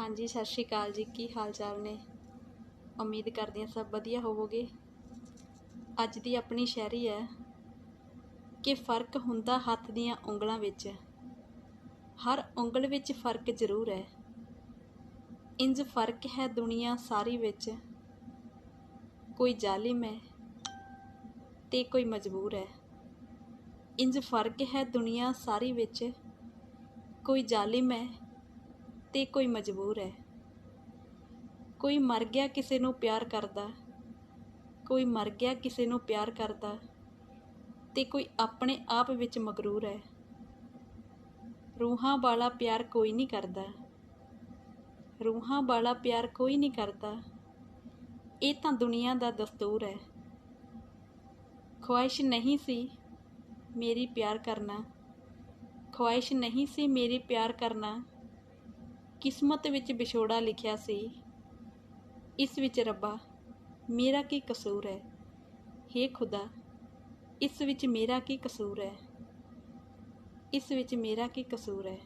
ਹਾਂਜੀ, ਸਤਿ ਸ਼੍ਰੀ ਅਕਾਲ ਜੀ। ਕੀ ਹਾਲ ਚਾਲ ਨੇ? ਉਮੀਦ ਕਰਦੇ ਹਾਂ ਸਭ ਵਧੀਆ ਹੋਵੋਗੇ। ਅੱਜ ਦੀ ਆਪਣੀ ਸ਼ਾਇਰੀ ਹੈ ਕਿ ਫ਼ਰਕ ਹੁੰਦਾ ਹੱਥ ਦੀਆਂ ਉਂਗਲਾਂ ਵਿੱਚ। ਹਰ ਉਂਗਲ ਵਿੱਚ ਫ਼ਰਕ ਜ਼ਰੂਰ ਹੈ। ਇੰਜ ਫ਼ਰਕ ਹੈ ਦੁਨੀਆ ਸਾਰੀ ਵਿੱਚ। ਕੋਈ ਜ਼ਾਲਿਮ ਹੈ ਤੇ ਕੋਈ ਮਜਬੂਰ ਹੈ। ਇੰਜ ਫ਼ਰਕ ਹੈ ਦੁਨੀਆ ਸਾਰੀ ਵਿੱਚ। ਕੋਈ ਜ਼ਾਲਿਮ ਹੈ ਤੇ ਕੋਈ ਮਜਬੂਰ ਹੈ। ਕੋਈ ਮਰ ਗਿਆ ਕਿਸੇ ਨੂੰ ਪਿਆਰ ਕਰਦਾ, ਕੋਈ ਮਰ ਗਿਆ ਕਿਸੇ ਨੂੰ ਪਿਆਰ ਕਰਦਾ ਤੇ ਕੋਈ ਆਪਣੇ ਆਪ ਵਿੱਚ ਮਗਰੂਰ ਹੈ। ਰੂਹਾਂ ਵਾਲਾ ਪਿਆਰ ਕੋਈ ਨਹੀਂ ਕਰਦਾ। ਰੂਹਾਂ ਵਾਲਾ ਪਿਆਰ ਕੋਈ ਨਹੀਂ ਕਰਦਾ। ਇਹ ਤਾਂ ਦੁਨੀਆ ਦਾ ਦਸਤੂਰ ਹੈ। ਖੁਆਇਸ਼ ਨਹੀਂ ਸੀ ਮੇਰੀ ਪਿਆਰ ਕਰਨਾ। ਖੁਆਇਸ਼ ਨਹੀਂ ਸੀ ਮੇਰੀ ਪਿਆਰ ਕਰਨਾ। ਕਿਸਮਤ ਵਿੱਚ ਵਿਛੋੜਾ ਲਿਖਿਆ ਸੀ। ਇਸ ਵਿੱਚ ਰੱਬਾ, ਮੇਰਾ ਕੀ ਕਸੂਰ ਹੈ? ਹੇ ਖੁਦਾ, ਇਸ ਵਿੱਚ ਮੇਰਾ ਕੀ ਕਸੂਰ ਹੈ? ਇਸ ਵਿੱਚ ਮੇਰਾ ਕੀ ਕਸੂਰ ਹੈ?